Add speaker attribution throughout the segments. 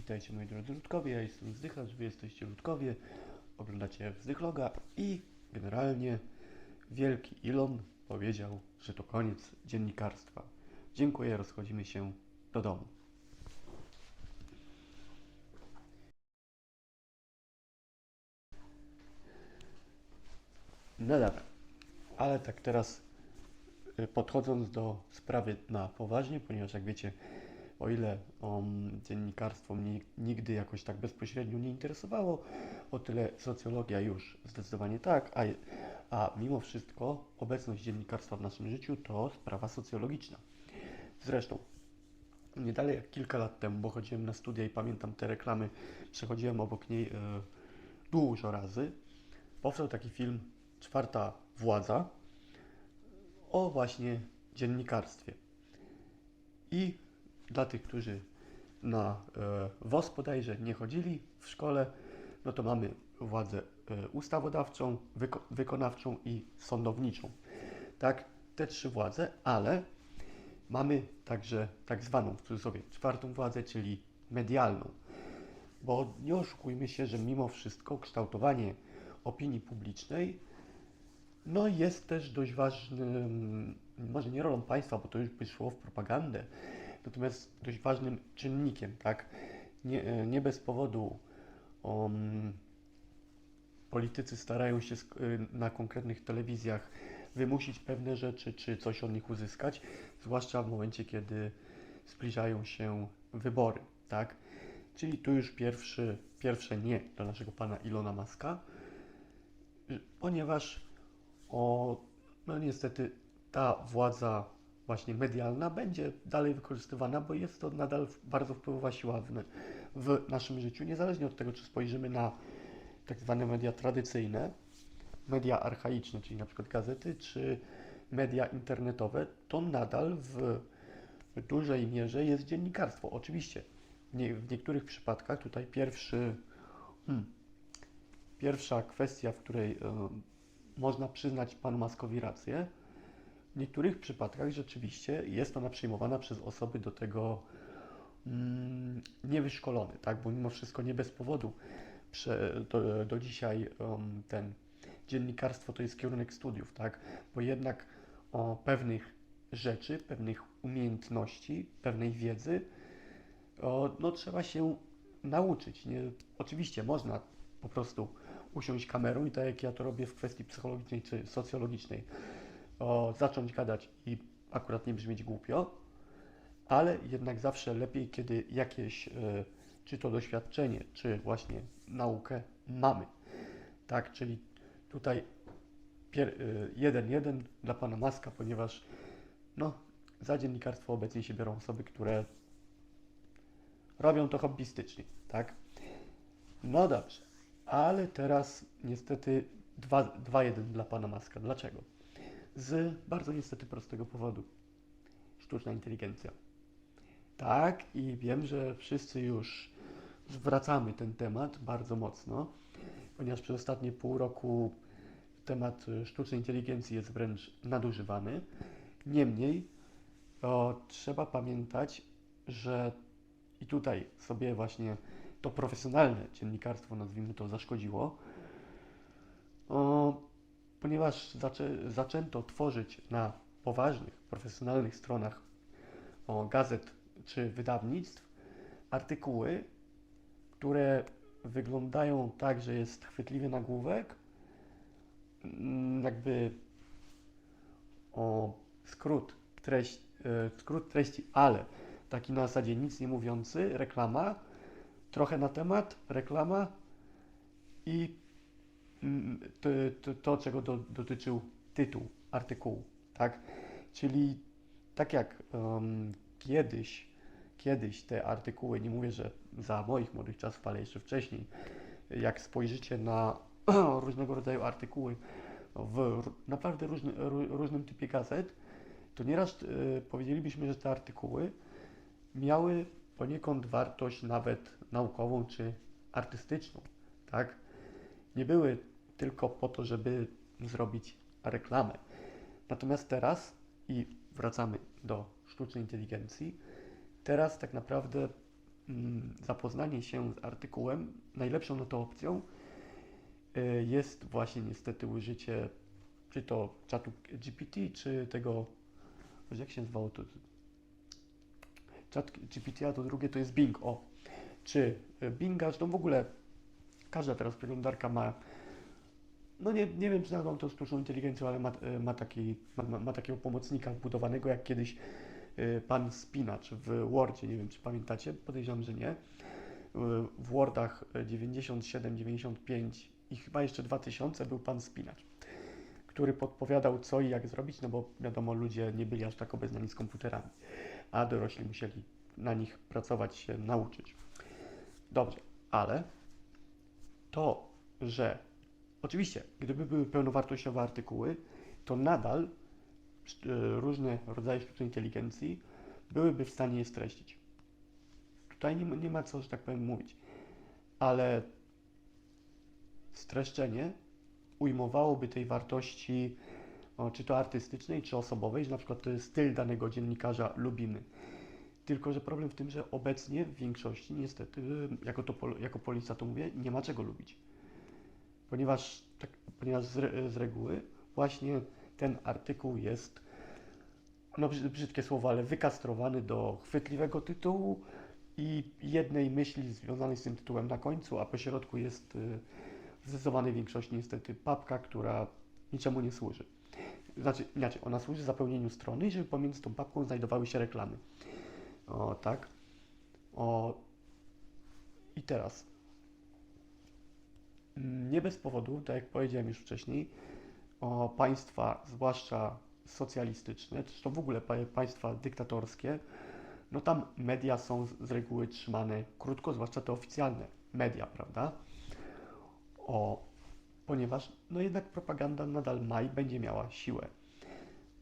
Speaker 1: witajcie moi drodzy Ludkowie, ja jestem Zdychacz, wy jesteście Ludkowie, oglądacie Wzdychloga i generalnie wielki Ilon powiedział, że to koniec dziennikarstwa. Dziękuję, rozchodzimy się do domu. No dobra, ale tak teraz y, podchodząc do sprawy na poważnie, ponieważ jak wiecie, o ile um, dziennikarstwo mnie nigdy jakoś tak bezpośrednio nie interesowało, o tyle socjologia już zdecydowanie tak, a, a mimo wszystko obecność dziennikarstwa w naszym życiu to sprawa socjologiczna. Zresztą, nie dalej jak kilka lat temu, bo chodziłem na studia i pamiętam te reklamy, przechodziłem obok niej e, dużo razy, powstał taki film Czwarta Władza o właśnie dziennikarstwie. I dla tych, którzy na e, WOS bodajże nie chodzili w szkole, no to mamy władzę e, ustawodawczą, wyko wykonawczą i sądowniczą. Tak, te trzy władze, ale mamy także tak zwaną w cudzysłowie czwartą władzę, czyli medialną. Bo nie oszukujmy się, że mimo wszystko kształtowanie opinii publicznej no jest też dość ważnym, może nie rolą państwa, bo to już by szło w propagandę, natomiast dość ważnym czynnikiem, tak? Nie, e, nie bez powodu um, politycy starają się y, na konkretnych telewizjach wymusić pewne rzeczy, czy coś od nich uzyskać, zwłaszcza w momencie, kiedy zbliżają się wybory, tak? Czyli tu już pierwszy, pierwsze nie dla naszego pana Ilona Maska, ponieważ o, no niestety ta władza właśnie medialna będzie dalej wykorzystywana, bo jest to nadal bardzo wpływowa siła w, w naszym życiu, niezależnie od tego, czy spojrzymy na tak zwane media tradycyjne, media archaiczne, czyli na przykład gazety, czy media internetowe, to nadal w dużej mierze jest dziennikarstwo. Oczywiście nie, w niektórych przypadkach tutaj pierwszy, hmm, pierwsza kwestia, w której y, można przyznać panu Maskowi rację, w niektórych przypadkach rzeczywiście jest ona przyjmowana przez osoby do tego mm, niewyszkolone, tak? Bo mimo wszystko nie bez powodu prze, do, do dzisiaj um, ten dziennikarstwo to jest kierunek studiów, tak? Bo jednak o pewnych rzeczy, pewnych umiejętności, pewnej wiedzy o, no, trzeba się nauczyć. Nie? Oczywiście można po prostu usiąść kamerą i tak jak ja to robię w kwestii psychologicznej czy socjologicznej, o, zacząć gadać i akurat nie brzmieć głupio, ale jednak zawsze lepiej, kiedy jakieś, e, czy to doświadczenie, czy właśnie naukę mamy. Tak, czyli tutaj pier, e, jeden jeden dla pana Maska, ponieważ no, za dziennikarstwo obecnie się biorą osoby, które robią to hobbystycznie, tak? No dobrze, ale teraz niestety 2-1 dla pana Maska. Dlaczego? Z bardzo niestety prostego powodu. Sztuczna inteligencja. Tak, i wiem, że wszyscy już zwracamy ten temat bardzo mocno, ponieważ przez ostatnie pół roku temat sztucznej inteligencji jest wręcz nadużywany. Niemniej o, trzeba pamiętać, że i tutaj sobie właśnie to profesjonalne dziennikarstwo, nazwijmy to, zaszkodziło, o, ponieważ zaczę, zaczęto tworzyć na poważnych, profesjonalnych stronach o, gazet czy wydawnictw artykuły, które wyglądają tak, że jest chwytliwy nagłówek, mm, jakby o skrót, treść, e, skrót treści, ale taki na zasadzie nic nie mówiący, reklama, trochę na temat, reklama i to, to, to czego do, dotyczył tytuł artykułu, tak? Czyli tak jak um, kiedyś, kiedyś te artykuły, nie mówię, że za moich młodych czasów, ale jeszcze wcześniej, jak spojrzycie na różnego rodzaju artykuły w naprawdę różny, ró- różnym typie gazet, to nieraz y, powiedzielibyśmy, że te artykuły miały poniekąd wartość nawet naukową czy artystyczną, tak? Nie były tylko po to, żeby zrobić reklamę. Natomiast teraz, i wracamy do sztucznej inteligencji, teraz tak naprawdę mm, zapoznanie się z artykułem, najlepszą no to opcją y, jest właśnie niestety użycie czy to czatu GPT, czy tego, jak się nazywało to? Czat GPT, a to drugie to jest Bing, o. Czy Binga, zresztą w ogóle każda teraz przeglądarka ma, no nie, nie wiem czy nazwą to sztuczną inteligencją, ale ma, y, ma, taki, ma, ma, takiego pomocnika wbudowanego, jak kiedyś y, pan spinacz w Wordzie, nie wiem czy pamiętacie, podejrzewam, że nie. Y, W Wordach y, 97, 95 i chyba jeszcze 2000 był pan spinacz, który podpowiadał co i jak zrobić, no bo wiadomo, ludzie nie byli aż tak obeznani z komputerami, a dorośli musieli na nich pracować, się nauczyć. Dobrze, ale to, że oczywiście, gdyby były pełnowartościowe artykuły, to nadal y, różne rodzaje sztucznej inteligencji byłyby w stanie je streścić. Tutaj nie, nie ma co, że tak powiem, mówić. Ale streszczenie ujmowałoby tej wartości, czy to artystycznej, czy osobowej, że na przykład to jest styl danego dziennikarza lubimy. Tylko, że problem w tym, że obecnie w większości niestety, jako, to, jako policja to mówię, nie ma czego lubić. Ponieważ, tak, ponieważ z, z reguły właśnie ten artykuł jest, no brzyd- brzydkie słowo, ale wykastrowany do chwytliwego tytułu i jednej myśli związanej z tym tytułem na końcu, a po środku jest y, w zdecydowanej większości niestety papka, która niczemu nie służy. Znaczy, inaczej, ona służy zapełnieniu strony żeby pomiędzy tą papką znajdowały się reklamy. O, tak. O, i teraz. Nie bez powodu, tak jak powiedziałem już wcześniej, o państwa, zwłaszcza socjalistyczne, czy to w ogóle pa- państwa dyktatorskie, no tam media są z reguły trzymane krótko, zwłaszcza te oficjalne media, prawda? O, ponieważ no jednak propaganda nadal ma i będzie miała siłę.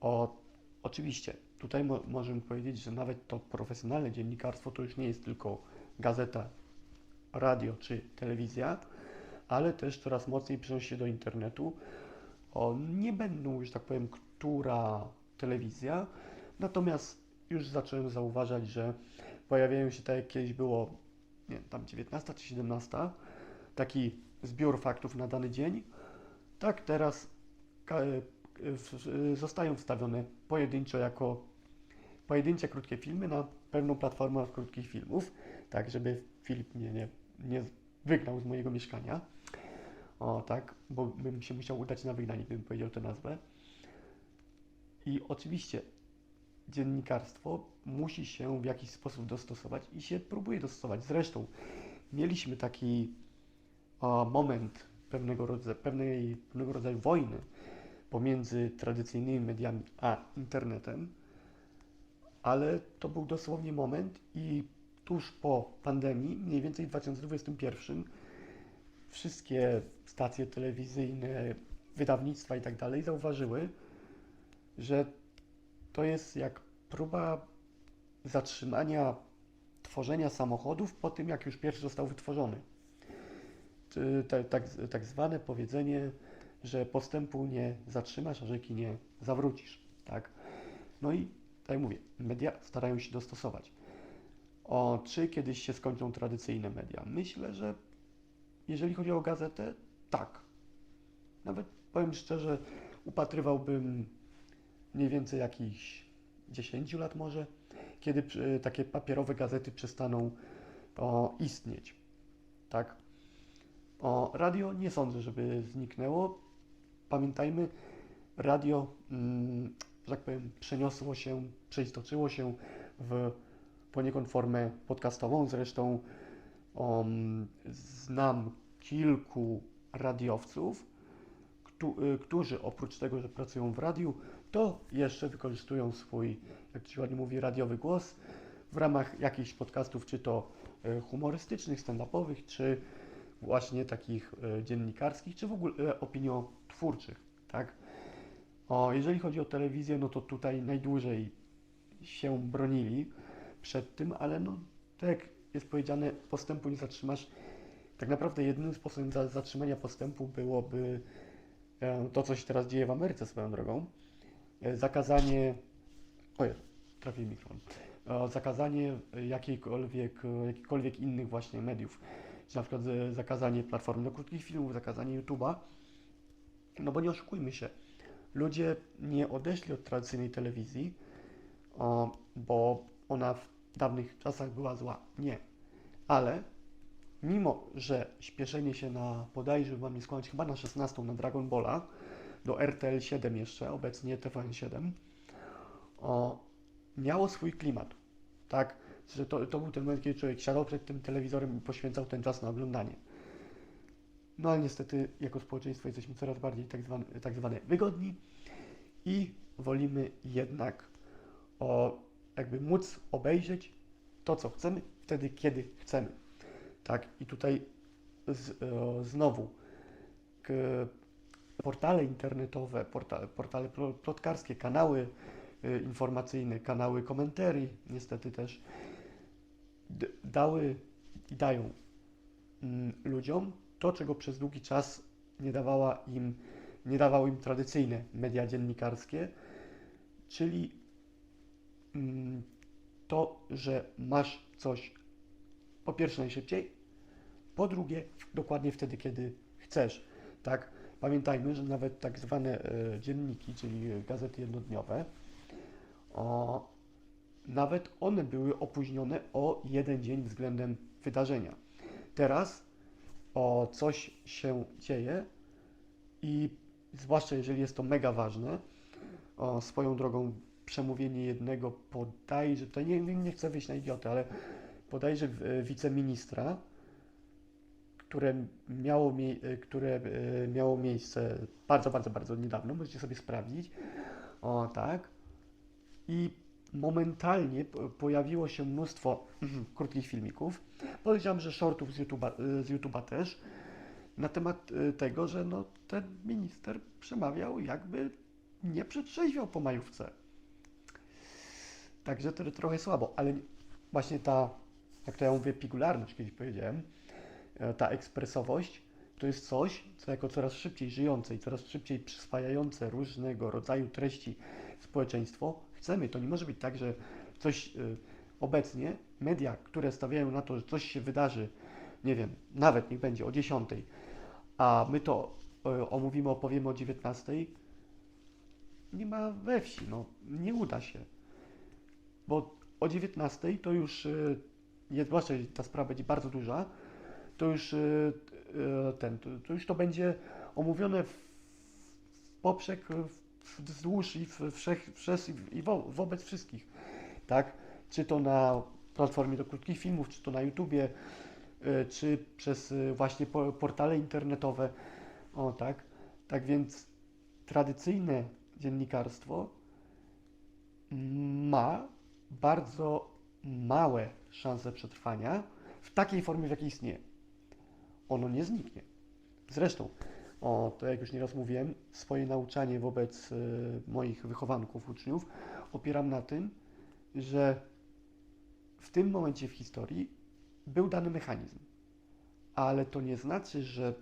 Speaker 1: O, oczywiście, tutaj mo możemy powiedzieć, że nawet to profesjonalne dziennikarstwo to już nie jest tylko gazeta, radio czy telewizja, ale też coraz mocniej przenosi się do internetu. O, nie będą już tak powiem, która telewizja, natomiast już zacząłem zauważać, że pojawiają się tak jak kiedyś było, nie wiem, tam 19 czy 17, taki zbiór faktów na dany dzień, tak teraz w- zostają wstawione pojedynczo jako pojedyncze krótkie filmy na pewną platformę krótkich filmów, tak żeby Filip mnie nie, nie wygnał z mojego mieszkania. O tak, bo bym się musiał udać na wygnanie, gdybym powiedział tę nazwę. I oczywiście dziennikarstwo musi się w jakiś sposób dostosować i się próbuje dostosować. Zresztą mieliśmy taki o, moment pewnego rodzaju, pewnej, pewnego rodzaju wojny pomiędzy tradycyjnymi mediami a internetem, ale to był dosłownie moment i tuż po pandemii, mniej więcej w 2021, wszystkie stacje telewizyjne, wydawnictwa i tak dalej zauważyły, że to jest jak próba zatrzymania tworzenia samochodów po tym, jak już pierwszy został wytworzony. Tak, tak, tak zwane powiedzenie, że postępu nie zatrzymasz, a rzeki nie zawrócisz. Tak? No i tak jak mówię, media starają się dostosować. O, czy kiedyś się skończą tradycyjne media? Myślę, że jeżeli chodzi o gazetę, tak. Nawet powiem szczerze, upatrywałbym mniej więcej jakichś 10 lat może, kiedy przy- takie papierowe gazety przestaną o, istnieć. Tak? O, radio nie sądzę, żeby zniknęło. Pamiętajmy, radio, mm, że tak powiem, przeniosło się, przeistoczyło się w poniekąd formę podcastową. Zresztą um, znam kilku radiowców, y, którzy oprócz tego, że pracują w radiu, to jeszcze wykorzystują swój, jak to się ładnie mówi, radiowy głos w ramach jakichś podcastów, czy to y, humorystycznych, stand-upowych, czy właśnie takich y, dziennikarskich, czy w ogóle opiniotwórczych, tak? O, jeżeli chodzi o telewizję, no to tutaj najdłużej się bronili przed tym, ale no, tak jak jest powiedziane, postępu nie zatrzymasz. Tak naprawdę jedynym sposobem za, zatrzymania postępu byłoby e, to, co się teraz dzieje w Ameryce swoją drogą. E, zakazanie. Ojej, trafił mikrofon. e, zakazanie jakiejkolwiek, jakichkolwiek innych właśnie mediów, czy na przykład zakazanie platform do krótkich filmów, zakazanie YouTube'a, no bo nie oszukujmy się, ludzie nie odeszli od tradycyjnej telewizji, bo ona w dawnych czasach była zła. Nie. Ale mimo, że śpieszenie się na, bodajże mam nie skłamać, chyba na 16 na Dragon Balla, do RTL 7 jeszcze, obecnie TVN 7, o, miało swój klimat. Tak, że to, to był ten moment, kiedy człowiek siadał przed tym telewizorem i poświęcał ten czas na oglądanie. No ale niestety jako społeczeństwo jesteśmy coraz bardziej tak zwane, tak zwane wygodni i wolimy jednak o, jakby móc obejrzeć to, co chcemy, wtedy, kiedy chcemy. Tak, i tutaj z, e, znowu k, portale internetowe, portale, portale plo- plotkarskie, kanały e, informacyjne, kanały komentarii, niestety też dały i dają mm, ludziom to, czego przez długi czas nie dawała im, nie dawały im tradycyjne media dziennikarskie, czyli to, że masz coś po pierwsze najszybciej, po drugie dokładnie wtedy, kiedy chcesz, tak? Pamiętajmy, że nawet tak zwane e, dzienniki, czyli gazety jednodniowe, o, nawet one były opóźnione o jeden dzień względem wydarzenia. Teraz o coś się dzieje i zwłaszcza jeżeli jest to mega ważne, o, swoją drogą przemówienie jednego podajże, to nie, nie chcę wyjść na idiotę, ale podajże e, wiceministra, które miało, e, które e, miało miejsce bardzo, bardzo, bardzo niedawno, możecie sobie sprawdzić. O tak. I momentalnie po- pojawiło się mnóstwo krótkich filmików. Powiedziałem, że shortów z YouTube'a, z YouTube'a też. Na temat tego, że no, ten minister przemawiał jakby nie przetrzeźwiał po majówce. Także to trochę słabo, ale właśnie ta, jak to ja mówię, pigularność, kiedyś powiedziałem, e, ta ekspresowość, to jest coś, co jako coraz szybciej żyjące i coraz szybciej przyswajające różnego rodzaju treści społeczeństwo chcemy. To nie może być tak, że coś y, obecnie media, które stawiają na to, że coś się wydarzy, nie wiem, nawet niech będzie o 10, a my to y, omówimy, opowiemy o 19, nie ma we wsi, no nie uda się. Bo o 19 to już, y, jest, zwłaszcza ta sprawa będzie bardzo duża, to już y, y, ten, to, już to będzie omówione w, poprzek, w, wzdłuż i w, wszech, przez, i wo, wobec wszystkich, tak? Czy to na platformie do krótkich filmów, czy to na YouTubie, czy przez właśnie po, portale internetowe, o tak? Tak więc tradycyjne dziennikarstwo ma bardzo małe szanse przetrwania w takiej formie, w jakiej istnieje. Ono nie zniknie. Zresztą, o, to jak już nieraz mówiłem, swoje nauczanie wobec y, moich wychowanków, uczniów opieram na tym, że w tym momencie w historii był dany mechanizm, ale to nie znaczy, że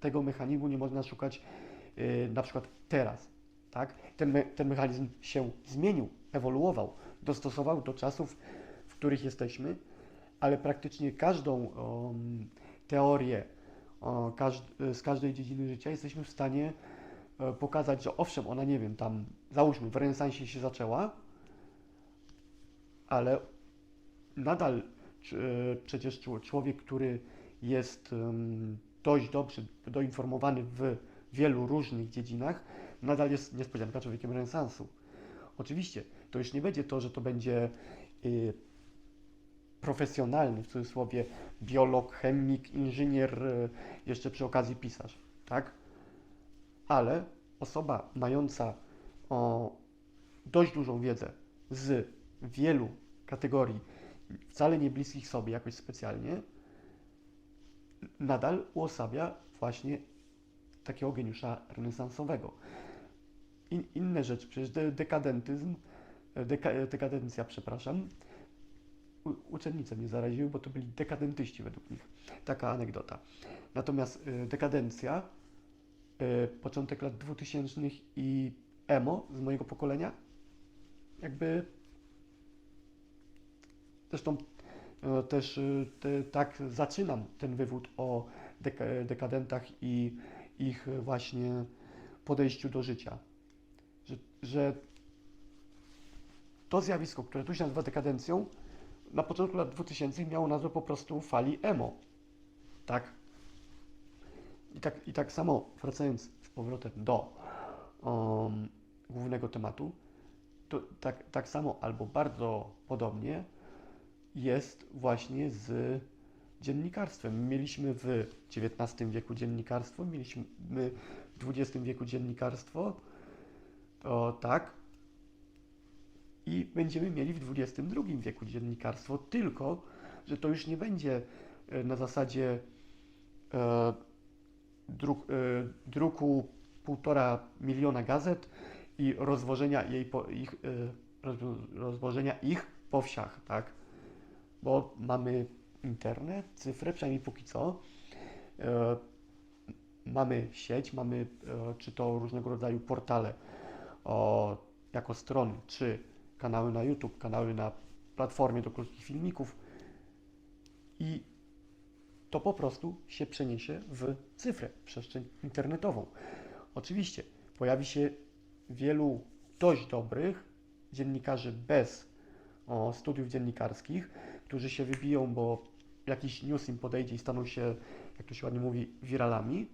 Speaker 1: tego mechanizmu nie można szukać y, na przykład teraz, tak? Ten, me, ten mechanizm się zmienił, ewoluował, dostosował do czasów, w których jesteśmy, ale praktycznie każdą um, teorię o, z każdej dziedziny życia jesteśmy w stanie e, pokazać, że owszem, ona nie wiem, tam załóżmy w renesansie się zaczęła, ale nadal e, przecież czł- człowiek, który jest em, dość dobrze doinformowany w wielu różnych dziedzinach, nadal jest niespodzianka człowiekiem renesansu. Oczywiście, to już nie będzie to, że to będzie y, profesjonalny, w cudzysłowie, biolog, chemik, inżynier, y, jeszcze przy okazji pisarz, tak? Ale osoba mająca o, dość dużą wiedzę z wielu kategorii, wcale nie bliskich sobie jakoś specjalnie, nadal uosabia właśnie takiego geniusza renesansowego. In, inne rzeczy, przecież de, dekadentyzm, deka, dekadencja, przepraszam, u, uczennice mnie zaraziły, bo to byli dekadentyści według nich. Taka anegdota. Natomiast y, dekadencja, y, początek lat 2000 i emo z mojego pokolenia, jakby Zresztą e, też e, te, tak zaczynam ten wywód o deka, dekadentach i ich e, właśnie podejściu do życia. Że, to zjawisko, które tu się nazywa dekadencją, na początku lat 2000 miało nazwę po prostu fali emo. Tak? I tak, i tak samo, wracając z powrotem do um, głównego tematu, to tak, tak samo albo bardzo podobnie jest właśnie z dziennikarstwem. Mieliśmy w XIX wieku dziennikarstwo, mieliśmy w XX wieku dziennikarstwo, to tak. I będziemy mieli w XXI wieku dziennikarstwo, tylko że to już nie będzie e, na zasadzie e, druk, e, druku półtora miliona gazet i rozwożenia, jej po, ich, e, roz- rozwożenia ich po wsiach, tak? Bo mamy internet, cyfrę, przynajmniej póki co. E, mamy sieć, mamy e, czy to różnego rodzaju portale o, jako strony, czy kanały na YouTube, kanały na platformie do krótkich filmików i to po prostu się przeniesie w cyfrę, w przestrzeń internetową. Oczywiście pojawi się wielu dość dobrych dziennikarzy bez o, studiów dziennikarskich, którzy się wybiją, bo jakiś news im podejdzie i staną się, jak to się ładnie mówi, wiralami.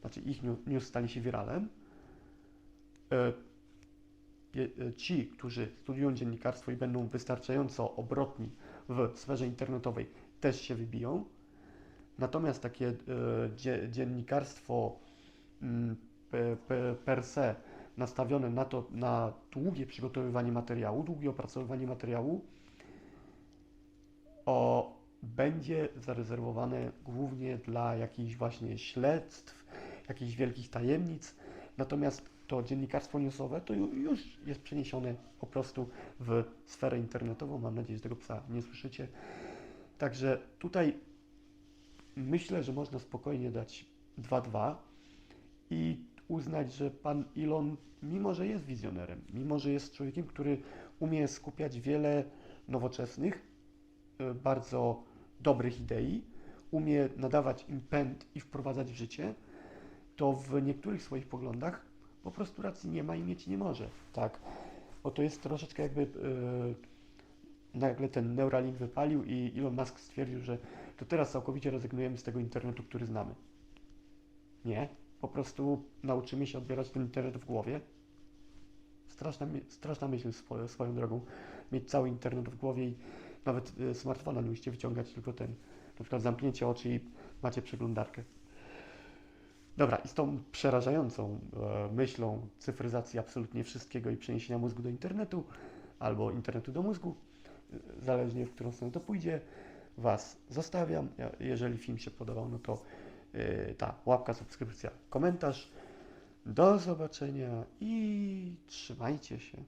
Speaker 1: Znaczy ich news stanie się wiralem. E, Ci, którzy studiują dziennikarstwo i będą wystarczająco obrotni w sferze internetowej, też się wybiją. Natomiast takie e, dzie, dziennikarstwo mm, pe, pe, per se nastawione na to, na długie przygotowywanie materiału, długie opracowywanie materiału, o, będzie zarezerwowane głównie dla jakichś właśnie śledztw, jakichś wielkich tajemnic. Natomiast to dziennikarstwo newsowe to ju- już jest przeniesione po prostu w sferę internetową. Mam nadzieję, że tego psa nie słyszycie. Także tutaj myślę, że można spokojnie dać 2-2 i uznać, że pan Elon, mimo że jest wizjonerem, mimo że jest człowiekiem, który umie skupiać wiele nowoczesnych, y, bardzo dobrych idei, umie nadawać im pęd i wprowadzać w życie, to w niektórych swoich poglądach po prostu racji nie ma i mieć nie może. Tak, bo to jest troszeczkę jakby y, nagle ten Neuralink wypalił i Elon Musk stwierdził, że to teraz całkowicie rezygnujemy z tego internetu, który znamy. Nie, po prostu nauczymy się odbierać ten internet w głowie. Straszna, straszna myśl swo, swoją drogą. Mieć cały internet w głowie i nawet y, smartfona nie musicie wyciągać, tylko ten, na przykład zamknięcie oczy i macie przeglądarkę. Dobra, i z tą przerażającą e, myślą cyfryzacji absolutnie wszystkiego i przeniesienia mózgu do internetu albo internetu do mózgu, e, zależnie w którą stronę to pójdzie, Was zostawiam. Jeżeli film się podobał, no to e, ta łapka, subskrypcja, komentarz. Do zobaczenia i trzymajcie się.